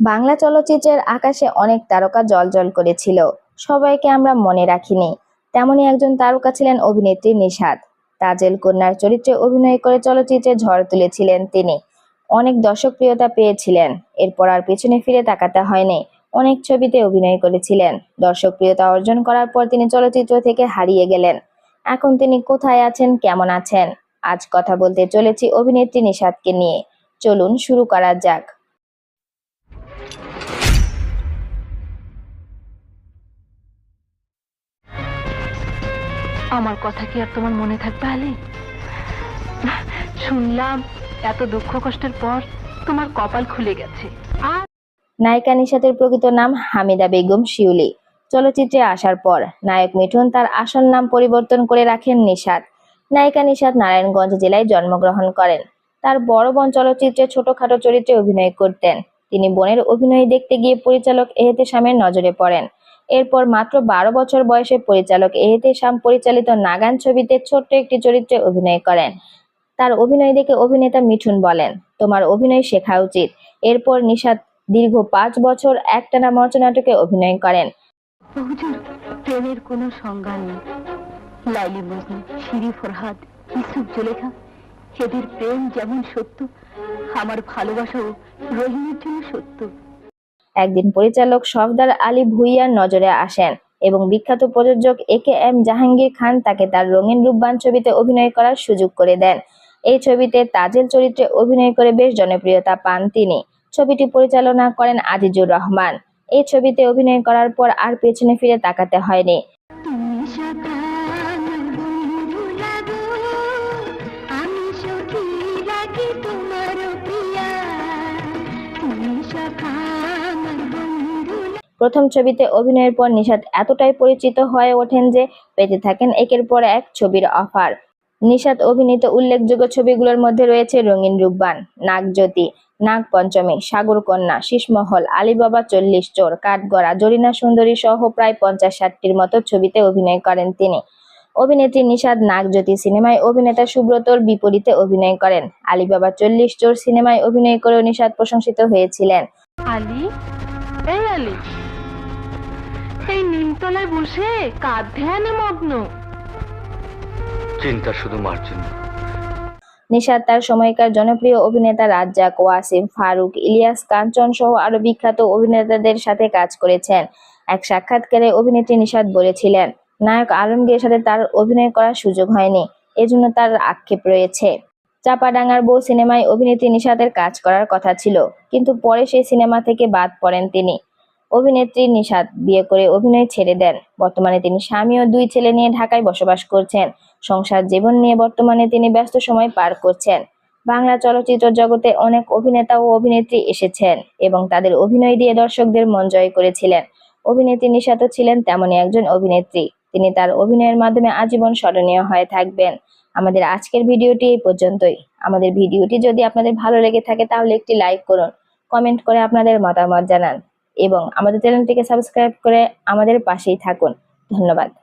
বাংলা চলচ্চিত্রের আকাশে অনেক তারকা জলজল করেছিল, সবাইকে আমরা মনে রাখিনি। তেমনই একজন তারকা ছিলেন অভিনেত্রী নিশাদ তাজেল কন্যার চরিত্রে অভিনয় করে চলচ্চিত্রে ঝড় তুলেছিলেন তিনি। অনেক দর্শকপ্রিয়তা পেয়েছিলেন, এরপর আর পেছনে ফিরে তাকাতে হয়নি। অনেক ছবিতে অভিনয় করেছিলেন। দর্শকপ্রিয়তা অর্জন করার পর তিনি চলচ্চিত্র থেকে হারিয়ে গেলেন। এখন তিনি কোথায় আছেন, কেমন আছেন? আজ কথা বলতে চলেছি অভিনেত্রী নিষাদকে নিয়ে। চলুন শুরু করা যাক। আমার কথা কি আর তোমার মনে থাকবে, আলি? শুনলাম, এত দুঃখ কষ্টের পর তোমার কপাল খুলে গেছে। নায়িকা নিশাতের প্রকৃত নাম হামিদা বেগম শিউলি। চলচ্চিত্রে আসার পর নায়ক মিঠুন তার আসল নাম পরিবর্তন করে রাখেন নিশাত নায়িকা নিশাত নারায়ণগঞ্জ জেলায় জন্মগ্রহণ করেন। তার বড় বোন চলচ্চিত্রে ছোটখাটো চরিত্রে অভিনয় করতেন। তিনি বোনের অভিনয় দেখতে গিয়ে পরিচালক এহতেশামের নজরে পড়েন। এরপর মাত্র বারো বছর বয়সে পরিচালক এহতেশাম পরিচালিত নাগান ছবিতে ছোট্ট একটি চরিত্রে অভিনয় করেন। তার অভিনয় দেখে অভিনেতা মিঠুন বলেন, তোমার অভিনয় শেখা উচিত। এরপর নিশাত দীর্ঘ পাঁচ বছর একটানা মঞ্চনাটকে অভিনয় করেন। প্রেমের কোনো সংজ্ঞা নেই। লাইলি মজনু শিরি ফরহাদ ইসুফ জুলেখা এদের প্রেম যেমন সত্য আমার ভালোবাসাও রহিমের জন্য সত্য। একদিন পরিচালক সফদার আলী ভুইয়ার নজরে আসেন এবং বিখ্যাত প্রযোজক এ কে এম জাহাঙ্গীর খান তাকে তার রঙিন রূপবান ছবিতে অভিনয় করার সুযোগ করে দেন। এই ছবিতে তাজেল চরিত্রে অভিনয় করে বেশ জনপ্রিয়তা পান তিনি। ছবিটি পরিচালনা করেন আজিজুর রহমান। এই ছবিতে অভিনয় করার পর আর পেছনে ফিরে তাকাতে হয়নি। প্রথম ছবিতে অভিনয়ের পর নিশাদ এতটাই পরিচিত হয়ে ওঠেন যে পেতে থাকেন একের পর এক ছবির অফার। নিশাদ অভিনীত উল্লেখযোগ্য ছবিগুলোর মধ্যে রয়েছে রঙিন রূপবান, নাগজ্যোতি নাগ পঞ্চমী সাগর কন্যা শীষমহল আলিবাবা চল্লিশ চোর, কাঠগড়া, জরিনা সুন্দরী সহ প্রায় পঞ্চাশ ষাটটির মতো ছবিতে অভিনয় করেন তিনি। অভিনেত্রী নিষাদ নাগজ্যোতি সিনেমায় অভিনেতা সুব্রতর বিপরীতে অভিনয় করেন। আলিবাবা চল্লিশ চোর সিনেমায় অভিনয় করেও নিষাদ প্রশংসিত হয়েছিলেন। আলি? এই নিমতলায় বসে মগ্ন। চিন্তা শুধু মার জন্য নিশাদ তার সময়কার জনপ্রিয় অভিনেতা রাজ্জাক, ওয়াসিম, ফারুক, ইলিয়াস কাঞ্চন সহ আরও বিখ্যাত অভিনেতাদের সাথে কাজ করেছেন। এক সাক্ষাৎকারে অভিনেত্রী নিশাদ বলেছিলেন, নায়ক আলমগীরের সাথে তার অভিনয় করার সুযোগ হয়নি, এজন্য তার আক্ষেপ রয়েছে। চাপাডাঙ্গার বউ সিনেমায় অভিনেত্রী নিশাদের কাজ করার কথা ছিল, কিন্তু পরে সেই সিনেমা থেকে বাদ পড়েন তিনি। অভিনেত্রী নিশাদ বিয়ে করে অভিনয় ছেড়ে দেন। বর্তমানে তিনি স্বামী ও দুই ছেলে নিয়ে ঢাকায় বসবাস করছেন। সংসার জীবন নিয়ে বর্তমানে তিনি ব্যস্ত সময় পার করছেন। বাংলা চলচ্চিত্র জগতে অনেক অভিনেতা ও অভিনেত্রী এসেছেন এবং তাদের অভিনয় দিয়ে দর্শকদের মন জয় করেছিলেন। অভিনেত্রী নিশাতও ছিলেন তেমনই একজন অভিনেত্রী। তিনি তার অভিনয়ের মাধ্যমে আজীবন স্মরণীয় হয়ে থাকবেন। আমাদের আজকের ভিডিওটি এই পর্যন্তই। আমাদের ভিডিওটি যদি আপনাদের ভালো লেগে থাকে তাহলে একটি লাইক করুন। কমেন্ট করে আপনাদের মতামত জানান। এবং আমাদের চ্যানেলটিকে সাবস্ক্রাইব করে আমাদের পাশেই থাকুন। ধন্যবাদ।